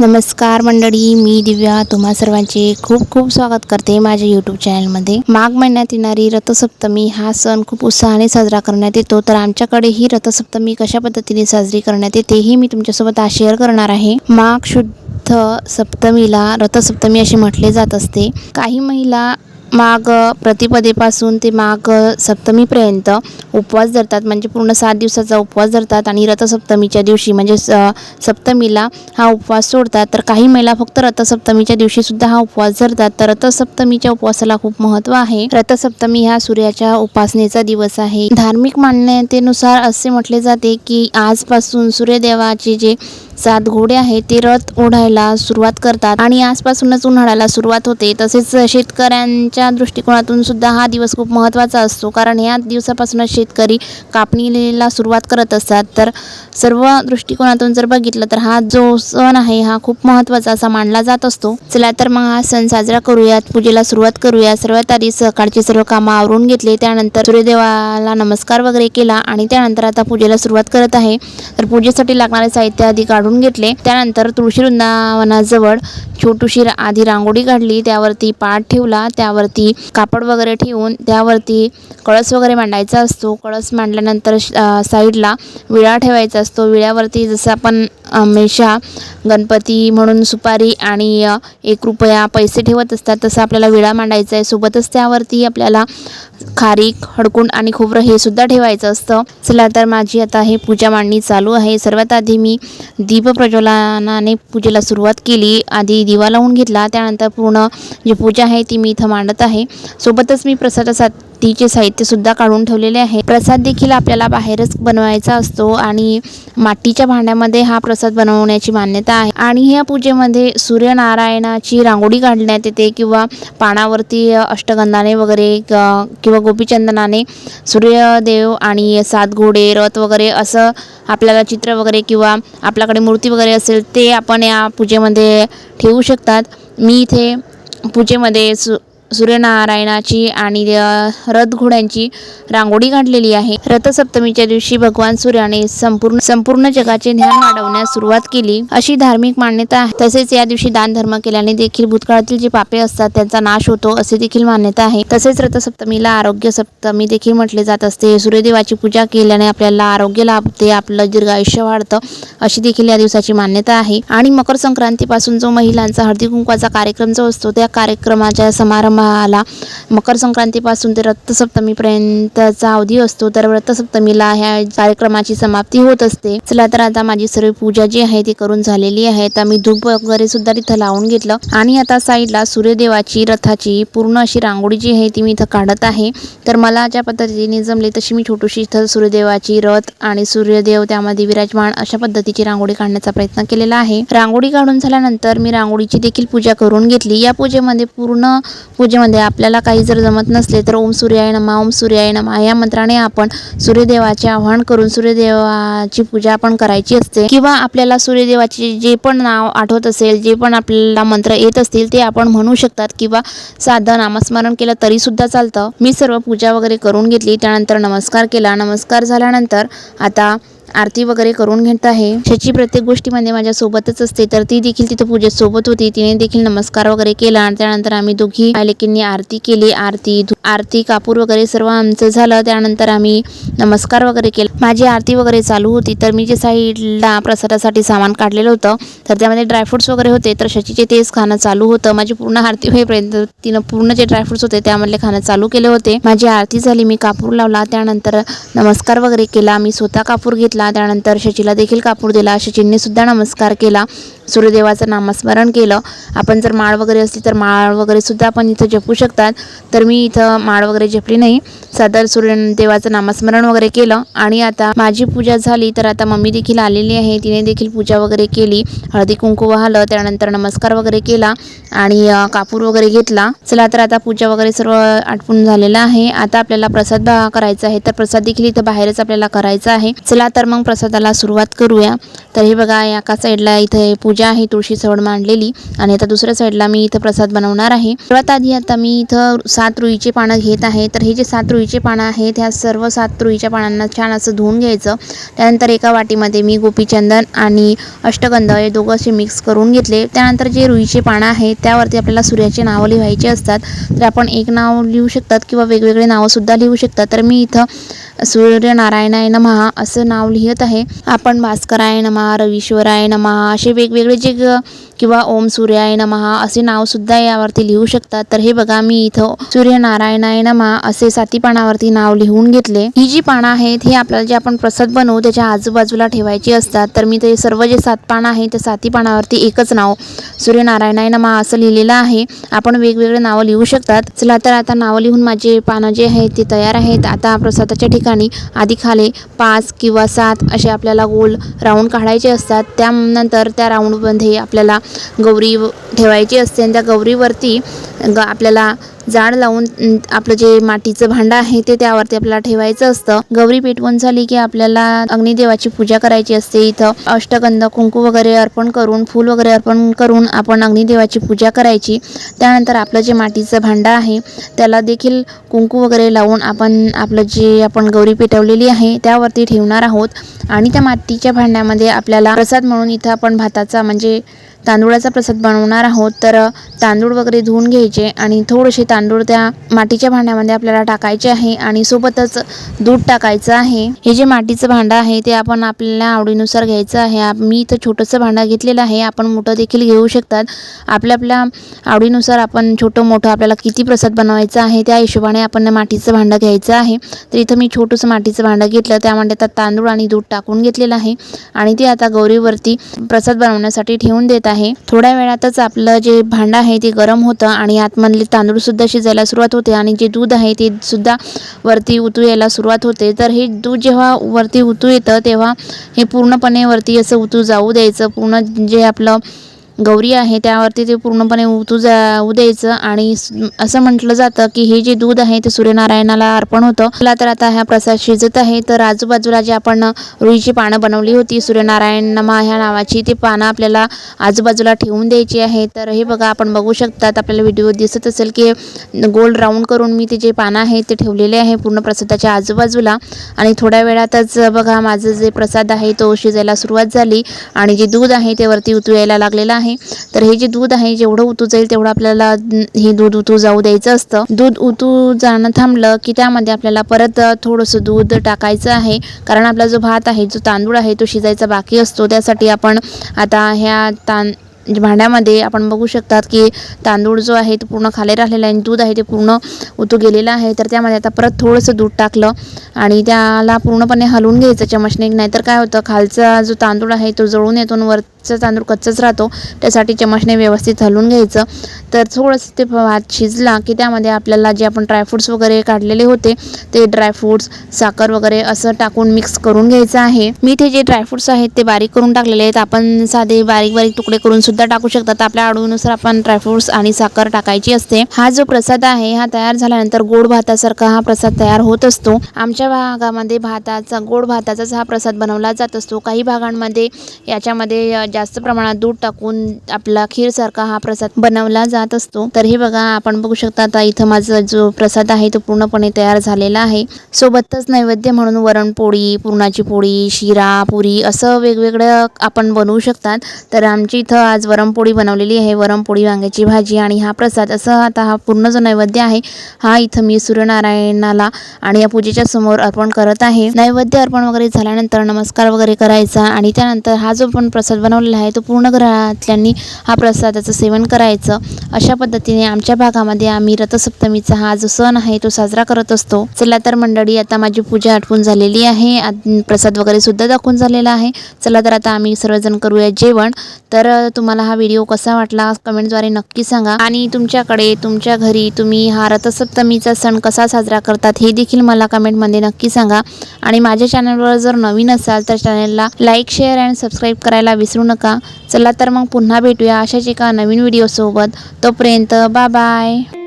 नमस्कार मंडळी मी दिव्या. तुम्हा सर्वांचे खूप खूप स्वागत करते माझ्या यूट्यूब चॅनलमध्ये माघ महिन्यात येणारी रथसप्तमी हा सण खूप उत्साहाने साजरा करण्यात येतो. तर आमच्याकडे ही रथसप्तमी कशा पद्धतीने साजरी करण्यात येते हे मी तुमच्यासोबत आज शेअर करणार आहे. माघ शुद्ध सप्तमीला रथसप्तमी असे म्हटले जात असते. काही महिला माघ प्रतिपदेपासून ते माघ सप्तमीपर्यंत उपवास धरतात. म्हणजे पूर्ण सात दिवसाचा उपवास धरतात आणि रथसप्तमीच्या दिवशी म्हणजे स सप्तमीला हा उपवास सोडतात. तर काही महिला फक्त रथसप्तमीच्या दिवशी सुद्धा हा उपवास धरतात. तर रथसप्तमीच्या उपवासाला खूप महत्त्व आहे. रथसप्तमी हा सूर्याच्या उपासनेचा दिवस आहे. धार्मिक मान्यतेनुसार असे म्हटले जाते की आजपासून सूर्यदेवाचे जे सात घोडे आहेत ते रथ ओढायला सुरुवात करतात. आणि आजपासूनच उन्हाळ्याला सुरुवात होते. तसेच शेतकऱ्यांच्या दृष्टिकोनातून सुद्धा हा दिवस खूप महत्त्वाचा असतो. कारण या दिवसापासूनच शेतकरी कापणीला सुरुवात करत असतात. तर सर्व दृष्टिकोनातून जर बघितलं तर हा जो सण आहे हा खूप महत्त्वाचा असा मानला जात असतो. चला तर मग हा सण साजरा करूयात. पूजेला सुरुवात करूया. सर्वात आधी सकाळची सर्व कामं आवरून घेतले. त्यानंतर सूर्यदेवाला नमस्कार वगैरे केला. आणि त्यानंतर आता पूजेला सुरुवात करत आहे. तर पूजेसाठी लागणारे साहित्य आधी काढून घेतले. त्यानंतर तुळशी वृंदावनाजवळ छोटूशी आधी रांगोळी काढली. त्यावरती पाट ठेवला. त्यावरती कापड वगैरे ठेवून त्यावरती कळस वगैरे मांडायचा असतो. कळस मांडल्यानंतर श- साईडला विळा ठेवायचा असतो. विळ्यावरती जसं आपण हमेशा गणपती म्हणून सुपारी आणि एक रुपया पैसे ठेवत असतात तसं आपल्याला विळा मांडायचा आहे. सोबतच त्यावरती आपल्याला खारीक हडकुंड आणि खोबरं हे सुद्धा ठेवायचं असतं. चला तर माझी आता हे पूजा मांडणी चालू आहे. सर्वात आधी मी दीप प्रज्वलनाने पूजेला सुरुवात केली. आधी दिवा लावून घेतला. त्यानंतर पूर्ण जी पूजा आहे ती मी इथं मांडत आहे. सोबतच मी प्रसादासाठीचे साहित्यसुद्धा काढून ठेवलेले आहे. प्रसाद देखील आपल्याला बाहेरच बनवायचा असतो आणि मातीच्या भांड्यामध्ये हा प्रसाद बनवण्याची मान्यता आहे. आणि ह्या पूजेमध्ये सूर्यनारायणाची रांगोळी काढण्यात येते किंवा पानावरती अष्टगंधाने वगैरे क- किंवा गोपीचंदनाने सूर्यदेव आणि सात घोडे रथ वगैरे असं आपल्याला चित्र वगैरे किंवा आपल्याकडे मूर्ती वगैरे असेल ते आपण या पूजेमध्ये ठेवू शकतात. मी इथे पूजेमध्ये सु सूर्यनारायणाची आणि रथ रथघोड्यांची रांगोळी काढलेली आहे. रथसप्तमीच्या दिवशी भगवान सूर्याने संपूर्ण संपूर्ण जगाचे ज्ञान वाढवण्यास सुरुवात केली अशी धार्मिक मान्यता आहे. तसेच या दिवशी दान धर्म केल्याने देखील भूतकाळातील जे पापे असतात त्यांचा नाश होतो असे देखील मान्यता आहे. तसेच रथसप्तमीला आरोग्य सप्तमी देखील म्हटले जात असते. सूर्यदेवाची पूजा केल्याने आपल्याला आरोग्य लाभते आपलं दीर्घ आयुष्य वाढतं अशी देखील या दिवसाची मान्यता आहे. आणि मकर संक्रांतीपासून जो महिलांचा हळदी कुंकवाचा कार्यक्रम जो असतो त्या कार्यक्रमाच्या समारंभ समारंभाला मकर संक्रांतीपासून ते रथसप्तमीपर्यंतचा अवधी असतो. तर रथसप्तमीला ह्या कार्यक्रमाची समाप्ती होत असते. चला तर आता माझी सर्व पूजा जी आहे ती करून झालेली आहे. तर मी धूप वगैरे सुद्धा तिथं लावून घेतलं. आणि आता साईडला सूर्यदेवाची रथाची पूर्ण अशी रांगोळी जी आहे ती मी इथं काढत आहे. तर मला ज्या पद्धतीने जमले तशी मी छोटीशी इथं सूर्यदेवाची रथ आणि सूर्यदेव त्यामध्ये विराजमान अशा पद्धतीची रांगोळी काढण्याचा प्रयत्न केलेला आहे. रांगोळी काढून झाल्यानंतर मी रांगोळीची देखील पूजा करून घेतली. या पूजेमध्ये पूर्ण पूजेमध्ये आपल्याला काही जर जमत नसले तर ओम सूर्याय नमा ओम सूर्याय नमा या मंत्राने आपण सूर्यदेवाचे आवाहन करून सूर्यदेवाची पूजा आपण करायची असते. किंवा आपल्याला सूर्यदेवाचे जे पण नाव आठवत असेल जे पण आपल्याला मंत्र येत असतील ते आपण म्हणू शकतात. किंवा साधं नामस्मरण केलं तरी सुद्धा चालतं. मी सर्व पूजा वगैरे करून घेतली त्यानंतर नमस्कार केला. नमस्कार झाल्यानंतर आता आरती वगैरे करून घेत आहे. शची प्रत्येक गोष्टीमध्ये माझ्या सोबतच असते. तर ती देखील तिथं पूजेत सोबत होती. तिने देखील नमस्कार वगैरे केला आणि त्यानंतर आम्ही दोघी लेकींनी आरती केली. आरती आरती कापूर वगैरे सर्व आमचं झालं. त्यानंतर आम्ही नमस्कार वगैरे केला. माझी आरती वगैरे चालू होती. तर मी जे साईडला प्रसादासाठी सामान काढलेलं होतं तर त्यामध्ये ड्रायफ्रुट्स वगैरे होते. तर शचीचे तेच खाणं चालू होतं. माझी पूर्ण आरती होईपर्यंत तिनं पूर्ण जे ड्रायफ्रुट्स होते त्यामधले खाणं चालू केले होते. माझी आरती झाली. मी कापूर लावला. त्यानंतर नमस्कार वगैरे केला. मी स्वतः कापूर घेतला. त्यानंतर शचीला देखील कापूर दिला. शचींनी सुद्धा नमस्कार केला. सूर्यदेवाचं नामस्मरण केलं. आपण जर माळ वगैरे असली तर माळ वगैरे सुद्धा आपण इथं जपू शकतात. तर मी इथं माळ वगैरे जपली नाही. सादर सूर्यदेवाचं नामस्मरण वगैरे केलं. आणि आता माझी पूजा झाली तर आता मम्मी देखील आलेली आहे. तिने देखील पूजा वगैरे केली. हळदी कुंकू वाहलं. त्यानंतर नमस्कार वगैरे केला. आणि कापूर वगैरे घेतला. चला तर आता पूजा वगैरे सर्व आटपून झालेलं आहे. आता आपल्याला प्रसाद बा- करायचा आहे. तर प्रसाद देखील इथं बाहेरच आपल्याला करायचा आहे. चला तर मग प्रसादाला सुरुवात करूया. तर हे बघा एका साईडला इथे पूजा पूजा आहे तुळशी सवड मांडलेली आणि आता दुसऱ्या साईडला मी इथं प्रसाद बनवणार आहे. सर्वात आधी आता मी इथं सात रुईचे पानं घेत आहे. तर हे जे सात रुईचे पानं आहेत ह्या सर्व सात रुईच्या पानांना छान असं धुवून घ्यायचं. त्यानंतर एका वाटीमध्ये मी गोपीचंदन आणि अष्टगंध हे दोघं असे मिक्स करून घेतले. त्यानंतर जे रुईचे पानं आहेत त्यावरती आपल्याला सूर्याचे नावं लिहायचे असतात. तर आपण एक नाव लिहू शकतात किंवा वेगवेगळे नावंसुद्धा लिहू शकतात. तर मी इथं सूर्यनारायणाय नमहा असं नाव लिहित आहे. आपण भास्कराय नमहा रवीश्वराय नमहा असे वेगवेगळे जे किंवा ओम सूर्याय नमहा असे नावसुद्धा यावरती लिहू शकतात. तर हे बघा मी इथं सूर्यनारायणाय नमहा असे साती पानावरती नाव लिहून घेतले. ही जी पानं आहेत हे आपल्याला जे आपण प्रसाद बनवू त्याच्या आजूबाजूला ठेवायची असतात. तर मी ते सर्व जे सात पानं आहेत त्या साती पानावरती एकच नाव सूर्यनारायणाय नमहा असं लिहिलेलं आहे. आपण वेगवेगळे नावं लिहू शकतात. चला तर आता नावं लिहून माझे पानं जे आहेत ते तयार आहेत. आता प्रसादाच्या ठिकाणी आधी खाले पाच किंवा सात असे आपल्याला गोल राऊंड काढायचे असतात. त्यानंतर त्या राऊंडमध्ये आपल्याला गौरी ठेवायची असते आणि त्या गौरीवरती ग आपल्याला जाड लावून आपलं जे मातीचं भांडं आहे ते त्यावरती आपल्याला ठेवायचं असतं. गौरी पेटवून झाली की आपल्याला अग्निदेवाची पूजा करायची असते इथं. अष्टगंध कुंकू वगैरे अर्पण करून फूल वगैरे अर्पण करून आपण अग्निदेवाची पूजा करायची. त्यानंतर आपलं जे मातीचं भांडं आहे त्याला देखील कुंकू वगैरे लावून आपण आपलं जे आपण गौरी पेटवलेली आहे त्यावरती ठेवणार आहोत. आणि त्या मातीच्या भांड्यामध्ये आपल्याला प्रसाद म्हणून इथं आपण भाताचा म्हणजे तांदूळाचा प्रसाद बनवणार आहोत तर तांदूळ वगैरे धुवून घ्यायचे आणि थोडेसे तांदूळ त्या मातीच्या भांड्यामध्ये आपल्याला टाकायचे आहे आणि सोबतच दूध टाकायचं आहे. हे जे मातीचं भांडं आहे ते आपण आपल्या आवडीनुसार घ्यायचं आहे. मी इथं छोटंसं भांडं घेतलेलं आहे. आपण मोठं देखील घेऊ शकतात. आपल्या आपल्या आवडीनुसार आपण छोटं मोठं आपल्याला किती प्रसाद बनवायचा आहे त्या हिशोबाने आपण मातीचं भांडं घ्यायचं आहे. तर इथं मी छोटंसं मातीचं भांडं घेतलं. त्यामध्ये आता तांदूळ आणि दूध टाकून घेतलेलं आहे. आणि ते आता गौरीवरती प्रसाद बनवण्यासाठी ठेवून देतात आहे. थोड्या वेळातच आपलं जे भांडं आहे ते गरम होतं आणि आतमधले तांदूळ सुद्धा शिजायला सुरुवात होते आणि जे दूध आहे ते सुद्धा वरती उतू यायला सुरुवात होते. तर हे दूध जेव्हा वरती उतू येतं तेव्हा हे पूर्णपणे वरती असं उतू जाऊ द्यायचं. पूर्ण जे आपलं गौरी आहे त्यावरती ते पूर्णपणे उतू उद्यायचं द्यायचं आणि असं म्हटलं जातं की हे जे दूध आहे ते सूर्यनारायणाला अर्पण होतं. मला तर आता हा प्रसाद शिजत आहे. तर आजूबाजूला जे आपण रुईची पानं बनवली होती सूर्यनारायण नमा ह्या नावाची ती पानं आपल्याला आजूबाजूला ठेवून द्यायची आहे. तर हे बघा आपण बघू शकतात आपल्याला व्हिडिओ दिसत असेल की गोल राऊंड करून मी ते जे पानं आहेत ते ठेवलेले आहे पूर्ण प्रसादाच्या आजूबाजूला. आणि थोड्या वेळातच बघा माझं जे प्रसाद आहे तो शिजायला सुरुवात झाली. आणि जे दूध आहे ते वरती उतू यायला लागलेलं आहे. तर हे जे दूध आहे जेवढं उतू जाईल तेवढं आपल्याला हे दूध उतू जाऊ द्यायचं असतं. दूध उतू जाणं थांबलं की त्यामध्ये आपल्याला परत थोडंसं दूध टाकायचं आहे. कारण आपला जो भात आहे जो तांदूळ आहे तो शिजायचा बाकी असतो. त्यासाठी आपण आता ह्या तां भांड्यामध्ये आपण बघू शकतात की तांदूळ जो आहे तो पूर्ण खाली राहिलेला आहे आणि दूध आहे ते पूर्ण उतू गेलेलं आहे. तर त्यामध्ये आता परत थोडंसं दूध टाकलं आणि त्याला पूर्णपणे हलवून घ्यायचं चमचने नाहीतर काय होतं खालचा जो तांदूळ आहे तो जळून येतो वर कच्चा तांदूळ कच्चाच राहतो. त्यासाठी चमचने व्यवस्थित हलवून घ्यायचं. तर थोडंसं ते भात शिजला की त्यामध्ये आपल्याला जे आपण ड्रायफ्रूट्स वगैरे काढलेले होते ते ड्रायफ्रूट्स साखर वगैरे असं टाकून मिक्स करून घ्यायचं आहे. मी ते जे ड्रायफ्रूट्स आहेत ते बारीक करून टाकलेले आहेत. आपण साधे बारीक बारीक तुकडे करून सुद्धा टाकू शकतात. आपल्या आवडीनुसार आपण ड्रायफ्रुट्स आणि साखर टाकायची असते. हा जो प्रसाद आहे हा तयार झाल्यानंतर गोड भातासारखा हा प्रसाद तयार होत असतो. आमच्या भागामध्ये भाताचा गोड भाताचाच हा प्रसाद बनवला जात असतो. काही भागांमध्ये याच्यामध्ये जास्त प्रमाणात दूध टाकून आपला खीरसारखा हा प्रसाद बनवला जात असतो. तर हे बघा आपण बघू शकता आता इथं माझा जो प्रसाद आहे तो पूर्णपणे तयार झालेला आहे. सोबतच नैवेद्य म्हणून वरणपोळी पुरणाची पोळी शिरा पुरी असं वेगवेगळं आपण बनवू शकतात. तर आमची इथं आज वरणपोळी बनवलेली आहे. वरणपोळी वांग्याची भाजी आणि हा प्रसाद असं आता हा पूर्ण जो नैवेद्य आहे हा इथं मी सूर्यनारायणाला आणि या पूजेच्या समोर अर्पण करत आहे. नैवेद्य अर्पण वगैरे झाल्यानंतर नमस्कार वगैरे करायचा आणि त्यानंतर हा जो पण प्रसाद बनवलेला आहे तो पूर्ण घरातल्यांनी हा प्रसादाचं सेवन करायचं. अशा पद्धतीने आमच्या भागामध्ये आम्ही रथसप्तमीचा हा जो सण आहे तो साजरा करत असतो. चला तर मंडळी आता माझी पूजा आटपून झालेली आहे. प्रसाद वगैरे सुद्धा दाखवून झालेला आहे. चला तर आता आम्ही सर्वजण करूया जेवण. तर तुम्हाला हा व्हिडिओ कसा वाटला कमेंटद्वारे नक्की सांगा. आणि तुमच्याकडे तुमच्या घरी तुम्ही हा रथसप्तमीचा सण कसा साजरा करतात हे देखील मला कमेंटमध्ये नक्की सांगा. आणि माझ्या चॅनलवर जर नवीन असाल तर चॅनलला लाईक शेअर अँड सबस्क्राईब करायला विसरू नका. चला तर मग पुन्हा भेटूया अशाच एका नवीन व्हिडिओसोबत तोपर्यंत बा बाय